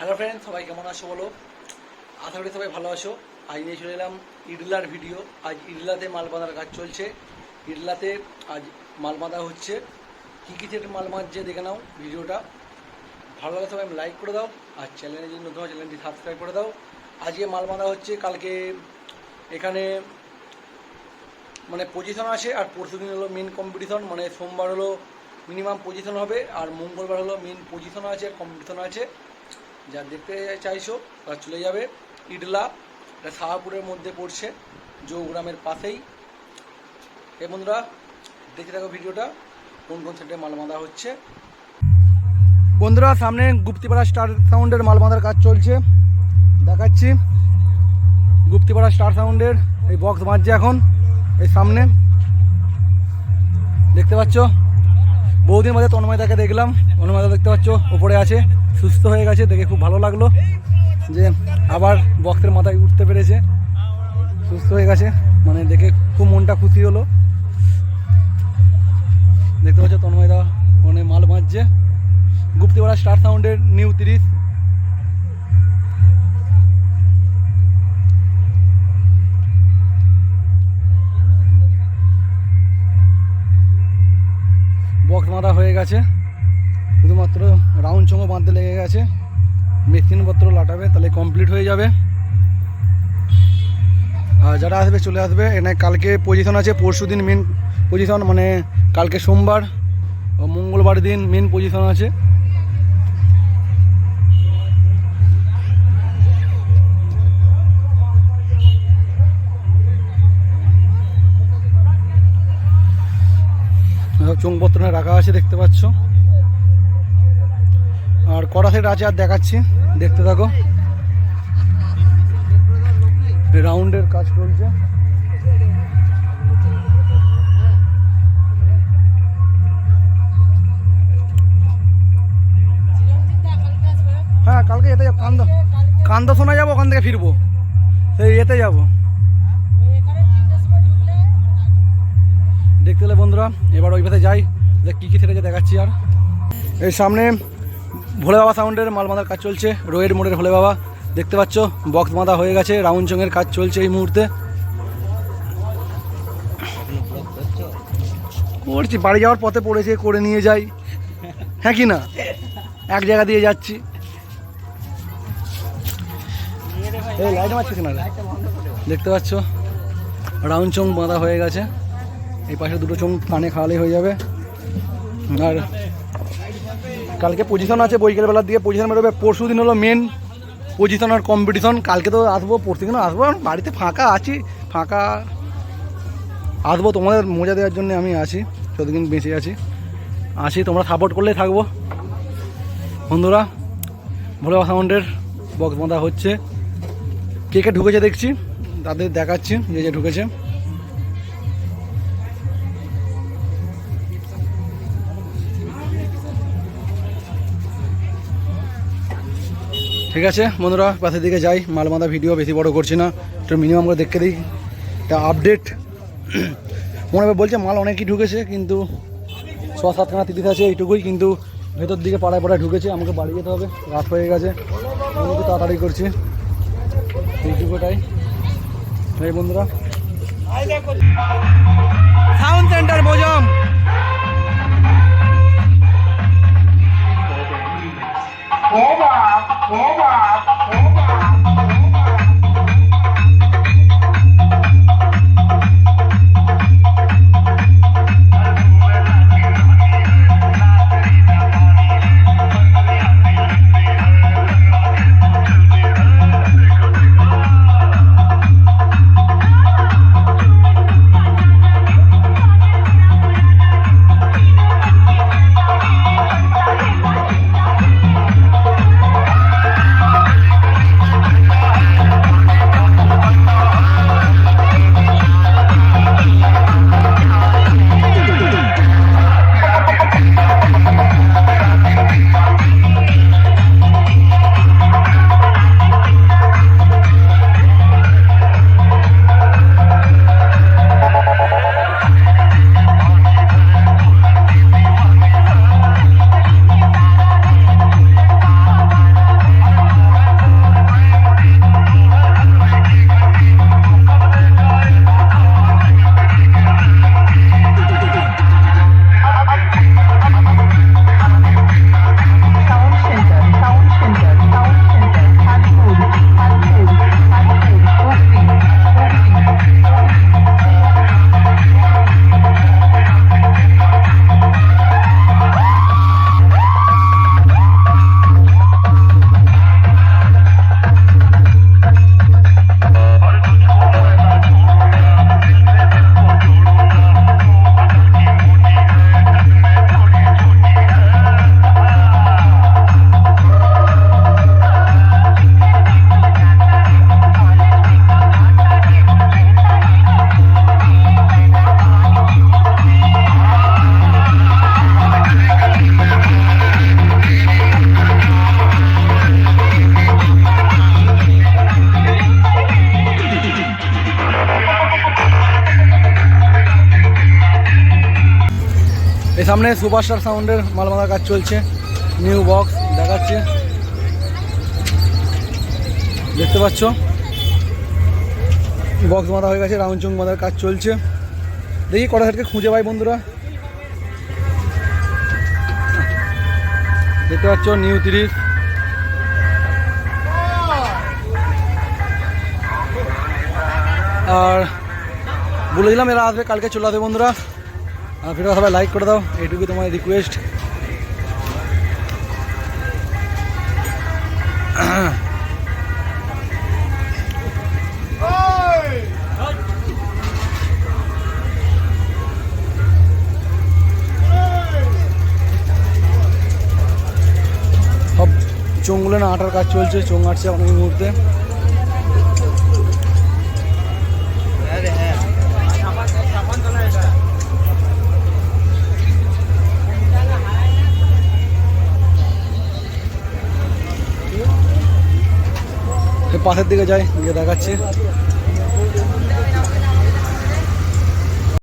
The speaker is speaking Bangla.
হ্যালো ফ্রেন্ড সবাই কেমন আছো বলো? আশা করি সবাই ভালো আছো। আজ নিয়ে চলে এলাম ইডলার ভিডিও আজ ইডলাতে মাল বাঁধার কাজ চলছে। ইডলাতে আজ মাল বাঁধা হচ্ছে। কী কী সেট মাল বাঁধছে দেখে নাও ভিডিওটা ভালো লাগে সবাই লাইক করে দাও। আর চ্যানেলে যদি নতুন চ্যানেলটি সাবস্ক্রাইব করে দাও। আজকে মাল বাঁধা হচ্ছে, কালকে এখানে মানে পজিশন আছে আর পরশু দিন হলো মেন কম্পিটিশন মানে সোমবার হলো মিনিমাম পজিশন হবে। আর মঙ্গলবার হলো মেন পজিশন আছে, আর কম্পিটিশন আছে। যা দেখতে চাইছো তারা চলে যাবে। ইডলা, এটা শাহাপুরের মধ্যে পড়ছে, জৌগ্রামের পাশেই। এই বন্ধুরা, দেখে থাকো ভিডিওটা, কোন কোন সেটে মাল হচ্ছে। বন্ধুরা, সামনে গুপ্তিপাড়া স্টার সাউন্ডের মাল বাঁধার কাজ চলছে। দেখাচ্ছি। গুপ্তিপাড়া স্টার সাউন্ডের এই বক্স বাজছে এখন, এই সামনে। দেখতে পাচ্ছ? বহুদিন বাদে তন্ময়দাকে দেখলাম। তন্ময়দা দেখতে পাচ্ছ? উপরে আছে। সুস্থ হয়ে গেছে, দেখে খুব ভালো লাগল যে আবার বক্সের মাথায় উঠতে পেরেছে। সুস্থ হয়ে গেছে মানে দেখে খুব মনটা খুশি হলো। দেখতে পাচ্ছ তন্ময়দা মানে মাল বাঁধছে। গুপ্তিপাড়া স্টার সাউন্ডের নিউ তিরিশ। বক্স মাথা হয়ে গেছে। শুধুমাত্র রাউন্ড চোঙো বাঁধতে লেগে গেছে। মেশিনপত্র লাটাবে, তাহলে কমপ্লিট হয়ে যাবে। আর যারা আসবে, চলে আসবে। এখানে কালকে পজিশন আছে, পরশু দিন মেন পজিশন মানে কালকে সোমবার মঙ্গলবার দিন মেন পজিশন আছে। চোঙপত্র রাখা আছে, দেখতে পাচ্ছ। আর কটা সেট আছে আর দেখাচ্ছি, দেখতে থাকো। রাউন্ডের কাজ চলছে। হ্যাঁ কালকে যেতে যাব, কান্দ কান্দ শোনা যাব, ওখান থেকে ফিরবো। সেই এতে যাব। দেখতে হলে বন্ধুরা, এবার ওই পাশে যাই কী কী থেকে দেখাচ্ছি আর। এই সামনে ভোলে বাবা সাউন্ডের মাল বাঁধার কাজ চলছে, রোয়ের মোড়ের ভোলে বাবা। দেখতে পাচ্ছ, বক্স বাঁধা হয়ে গেছে রাউন্ড চঙের কাজ চলছে এই মুহূর্তে। করছি বাড়ি যাওয়ার পথে পড়েছে, করে নিয়ে যাই। হ্যাঁ কি না? এক জায়গা দিয়ে যাচ্ছি। না দেখতে পাচ্ছ রাউন্ড চং বাঁধা হয়ে গেছে। এই পাশে দুটো চোঙ কানে খাওয়ালেই হয়ে যাবে। আর কালকে পজিশন আছে বৈকাল বেলার দিকে পজিশন বেরোবে। পরশু দিন হলো মেন পজিশন আর কম্পিটিশন কালকে তো আসব, পরশু দিনও আসব। বাড়িতে ফাঁকা আছি, ফাঁকা আসব। তোমাদের মজা দেওয়ার জন্য আমি আছি, যতদিন বেঁচে আছি। আসি, তোমরা সাপোর্ট করলেই থাকব। বন্ধুরা, ভোলে সাউন্ডের বক্স বাঁধা হচ্ছে। কে কে ঢুকেছে দেখছি, তাদের দেখাচ্ছি, যে যে ঢুকেছে। ঠিক আছে, বন্ধুরা পাশের দিকে যাই। মাল মালমাদা ভিডিও বেশি বড় করছি না, একটু মিনিমাম করে দেখতে দিই। একটা আপডেট মনে হয় বলছে মাল অনেকই ঢুকেছে, কিন্তু ছ সাতখানা তিরিশ আছে এইটুকুই, কিন্তু ভেতর দিকে পাড়ায় পাড়ায় ঢুকেছে, আমাকে বাড়ি যেতে হবে, রাত হয়ে গেছে। আমি একটু তাড়াতাড়ি করছি। এইটুকুটাই। এই বন্ধুরা। সাউন্ড সেন্টার বোজম সামনে সুপারস্টার সাউন্ডের মাল বাঁধার কাজ চলছে। নিউ বক্স দেখাচ্ছে। দেখতে পাচ্ছ? বক্স বাঁধা হয়ে গেছে, রাউন্ড চুং বাঁধার কাজ চলছে। দেখি কটা সেটকে খুঁজে পাই বন্ধুরা। দেখতে পাচ্ছ নিউ তিরিশ আর বলে দিলাম, এরা আসবে, কালকে চলে আসবে বন্ধুরা। ভিডিও সবাই লাইক করে দাও, এইটুকুই তোমার রিকোয়েস্ট সব না আটার কাজ চলছে চোঙ আটছে অনেক মুহূর্তে। পাশের দিকে যাই গিয়ে দেখাচ্ছি।